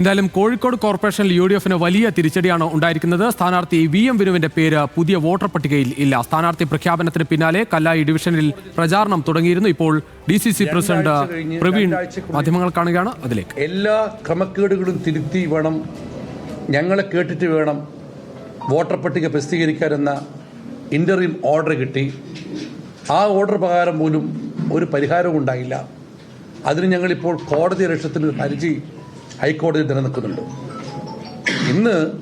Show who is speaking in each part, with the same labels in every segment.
Speaker 1: എന്തായാലും കോഴിക്കോട് കോർപ്പറേഷനിൽ U D എഫിന് വലിയ തിരിച്ചടിയാണ് ഉണ്ടായിരിക്കുന്നത്. സ്ഥാനാർത്ഥി വി എം വിനുവിന്റെ പേര് പുതിയ വോട്ടർ പട്ടികയിൽ ഇല്ല. സ്ഥാനാർത്ഥി പ്രഖ്യാപനത്തിന് പിന്നാലെ കല്ലായി ഡിവിഷനിൽ പ്രചാരണം തുടങ്ങിയിരുന്നു. ഇപ്പോൾ D C C president Praveen മാധ്യമങ്ങൾ കാണുകയാണ് അതിലേക്ക്.
Speaker 2: എല്ലാ ക്രമക്കേടുകളും തിരുത്തി വേണം ഞങ്ങളെ കേട്ടിട്ട് വേണം വോട്ടർ പട്ടിക പ്രസിദ്ധീകരിക്കാനെന്ന ഇന്റർവ്യൂ ഓർഡർ കിട്ടി. ആ ഓർഡർ പ്രകാരം പോലും ഒരു പരിഹാരവും ഉണ്ടായില്ല. അതിന് ഞങ്ങളിപ്പോൾ കോടതി ലക്ഷ്യത്തിന് ഹർജി ഹൈക്കോടതിയിൽ നിലനിൽക്കുന്നുണ്ട്. ഇന്ന്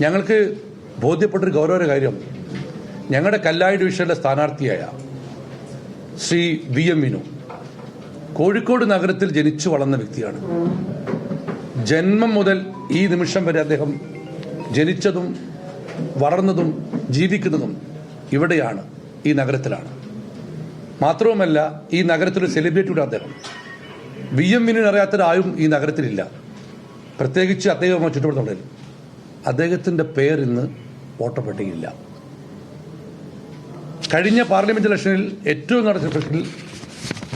Speaker 2: ഞങ്ങൾക്ക് ബോധ്യപ്പെട്ടൊരു ഗൗരവ കാര്യം. ഞങ്ങളുടെ കല്ലായി ഡിവിഷനിലെ സ്ഥാനാർത്ഥിയായ ശ്രീ വി എം വിനു കോഴിക്കോട് നഗരത്തിൽ ജനിച്ചു വളർന്ന വ്യക്തിയാണ്. ജന്മം മുതൽ ഈ നിമിഷം വരെ അദ്ദേഹം ജനിച്ചതും വളർന്നതും ജീവിക്കുന്നതും ഇവിടെയാണ് ഈ നഗരത്തിലാണ്. മാത്രവുമല്ല ഈ നഗരത്തിലെ സെലിബ്രിറ്റിയുടെ അദ്ദേഹം. വി എം വിനു അറിയാത്തൊരാളും ഈ നഗരത്തിലില്ല. പ്രത്യേകിച്ച് അദ്ദേഹം ചുറ്റുപാടുകളിൽ അദ്ദേഹത്തിന്റെ പേരിന്ന് ഇന്ന് വോട്ടർ പട്ടികയില്ല കഴിഞ്ഞ പാർലമെന്റ് ഇലക്ഷനിൽ ഏറ്റവും നടത്തിയ ഇലക്ഷനിൽ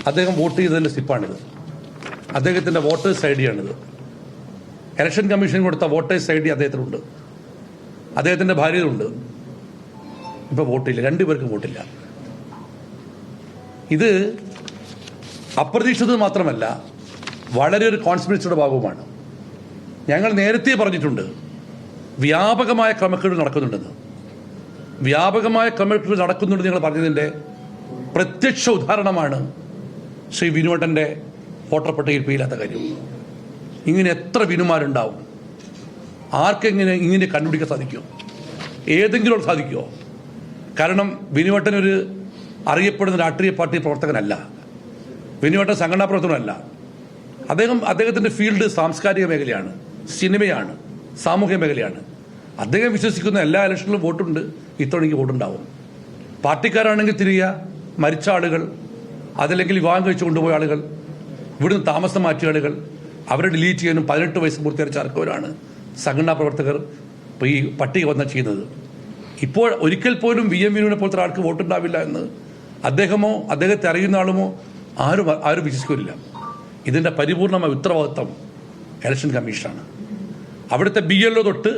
Speaker 2: അദ്ദേഹം വോട്ട് ചെയ്തതിന്റെ സ്ലിപ്പാണിത്. അദ്ദേഹത്തിന്റെ വോട്ടേഴ്സ് ഐ ഡിയാണിത് ഇലക്ഷൻ കമ്മീഷൻ കൊടുത്ത വോട്ടേഴ്സ് ഐ ഡി അദ്ദേഹത്തിനുണ്ട്. അദ്ദേഹത്തിന്റെ ഭാര്യയിലുണ്ട് ഇപ്പോൾ വോട്ടില്ല. രണ്ടുപേർക്കും വോട്ടില്ല. ഇത് അപ്രതീക്ഷിതത് മാത്രമല്ല വളരെ ഒരു കോൺസ്പിറൻസിയുടെ ഭാഗവുമാണ്. ഞങ്ങൾ നേരത്തെ പറഞ്ഞിട്ടുണ്ട് വ്യാപകമായ ക്രമക്കേട് നടക്കുന്നുണ്ടെന്ന്. വ്യാപകമായ ക്രമക്കേട് നടക്കുന്നുണ്ടെന്ന് ഞങ്ങൾ പറഞ്ഞതിന്റെ പ്രത്യക്ഷ ഉദാഹരണമാണ് ശ്രീ വിനുവട്ടന്റെ വോട്ടർ പട്ടികയിൽ കാര്യം. ഇങ്ങനെ എത്ര വിനുമാരുണ്ടാവും? ആർക്കെങ്ങനെ ഇങ്ങനെ കണ്ടുപിടിക്കാൻ സാധിക്കുമോ ഏതെങ്കിലും സാധിക്കുമോ കാരണം വിനുവട്ടൻ ഒരു അറിയപ്പെടുന്ന രാഷ്ട്രീയ പാർട്ടി പ്രവർത്തകനല്ല. വിനുവട്ടൻ സംഘടനാ പ്രവർത്തകനല്ല. അദ്ദേഹം അദ്ദേഹത്തിന്റെ ഫീൽഡ് സാംസ്കാരിക മേഖലയാണ് സിനിമയാണ് സാമൂഹ്യ മേഖലയാണ്. അദ്ദേഹം വിശ്വസിക്കുന്ന എല്ലാ ഇലക്ഷനിലും വോട്ടുണ്ട് ഇത്തവണയ്ക്ക് വോട്ടുണ്ടാവും. പാർട്ടിക്കാരാണെങ്കിൽ തിരിയുക മരിച്ച ആളുകൾ അതല്ലെങ്കിൽ വിവാഹം കഴിച്ചു കൊണ്ടുപോയ ആളുകൾ ഇവിടുന്ന് താമസം മാറ്റിയ ആളുകൾ അവരെ ഡിലീറ്റ് ചെയ്യാനും പതിനെട്ട് വയസ്സ് പൂർത്തീകരിച്ച ആർക്കവരാണ് സംഘടനാ പ്രവർത്തകർ ഈ പട്ടിക വന്ന ചെയ്യുന്നത്. ഇപ്പോൾ ഒരിക്കൽ പോലും വി എം വിനുവിനെ പോലത്തെ ആൾക്ക് വോട്ടുണ്ടാവില്ല എന്ന് അദ്ദേഹമോ അദ്ദേഹത്തെ അറിയുന്ന ആളുമോ ആരും ആരും വിശ്വസിക്കില്ല ഇതിന്റെ പരിപൂർണമായ ഉത്തരവാദിത്വം ഇലക്ഷൻ കമ്മീഷനാണ്. അവിടുത്തെ ബി എൽ ഒ തൊട്ട്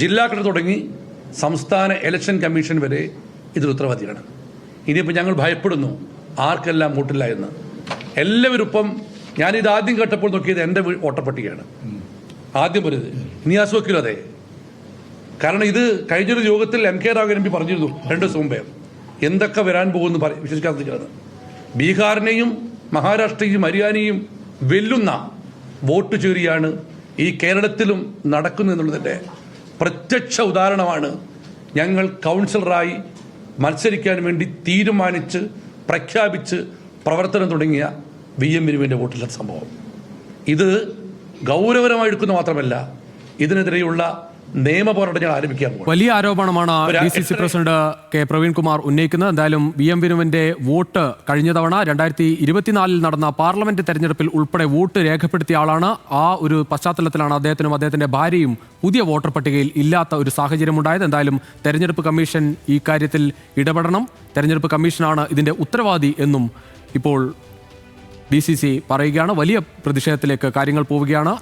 Speaker 2: ജില്ലാ കളക്ടർ തുടങ്ങി സംസ്ഥാന ഇലക്ഷൻ കമ്മീഷൻ വരെ ഇതിൽ ഉത്തരവാദിയാണ് ഇനിയിപ്പോൾ ഞങ്ങൾ ഭയപ്പെടുന്നു ആർക്കെല്ലാം വോട്ടില്ല എന്ന്. എല്ലാവരും ഇപ്പം ഞാനിത് ആദ്യം കേട്ടപ്പോൾ നോക്കിയത് എന്റെ ഓട്ടപ്പട്ടികയാണ്. ആദ്യം വരുന്നത് ഇനി വക്കീലും അതെ. കാരണം ഇത് കഴിഞ്ഞൊരു യോഗത്തിൽ M K Raghavan M P പറഞ്ഞിരുന്നു രണ്ട് ദിവസം മുമ്പേ. എന്തൊക്കെ വരാൻ പോകുമെന്ന് വിശ്വസിക്കാതിരിക്കുന്നത്. ബീഹാറിനെയും മഹാരാഷ്ട്രയെയും ഹരിയാനയും വെല്ലുന്ന വോട്ട് ചേരിയാണ് ഈ കേരളത്തിലും നടക്കുന്നു എന്നുള്ളതിന്റെ പ്രത്യക്ഷ ഉദാഹരണമാണ് ഞങ്ങൾ കൗൺസിലറായി മത്സരിക്കാൻ വേണ്ടി തീരുമാനിച്ച് പ്രഖ്യാപിച്ച് പ്രവർത്തനം തുടങ്ങിയ വി എം വിനുവിന്റെ വോട്ടിലെ സംഭവം. ഇത് ഗൗരവരമായി എടുക്കുന്ന മാത്രമല്ല ഇതിനെതിരെയുള്ള നിയമ പോരാട്ടം ഞങ്ങൾ ആരംഭിക്കാൻ പോകും
Speaker 1: വലിയ ആരോപണമാണ് D C C president K Praveenkumar ഉന്നയിക്കുന്നത്. എന്തായാലും വി എം വിനുവിന്റെ വോട്ട് കഴിഞ്ഞ തവണ രണ്ടായിരത്തി ഇരുപത്തിനാലിൽ നടന്ന പാർലമെന്റ് തെരഞ്ഞെടുപ്പിൽ ഉൾപ്പെടെ വോട്ട് രേഖപ്പെടുത്തിയ ആളാണ്. ആ ഒരു പശ്ചാത്തലത്തിലാണ് അദ്ദേഹത്തിനും അദ്ദേഹത്തിന്റെ ഭാര്യയും പുതിയ വോട്ടർ പട്ടികയിൽ ഇല്ലാത്ത ഒരു സാഹചര്യം ഉണ്ടായത് എന്തായാലും തെരഞ്ഞെടുപ്പ് കമ്മീഷൻ ഈ കാര്യത്തിൽ ഇടപെടണം. തെരഞ്ഞെടുപ്പ് കമ്മീഷനാണ് ഇതിന്റെ ഉത്തരവാദി എന്നും ഇപ്പോൾ ഡി സി സി പറയുകയാണ്. വലിയ പ്രതിഷേധത്തിലേക്ക് കാര്യങ്ങൾ പോവുകയാണ്.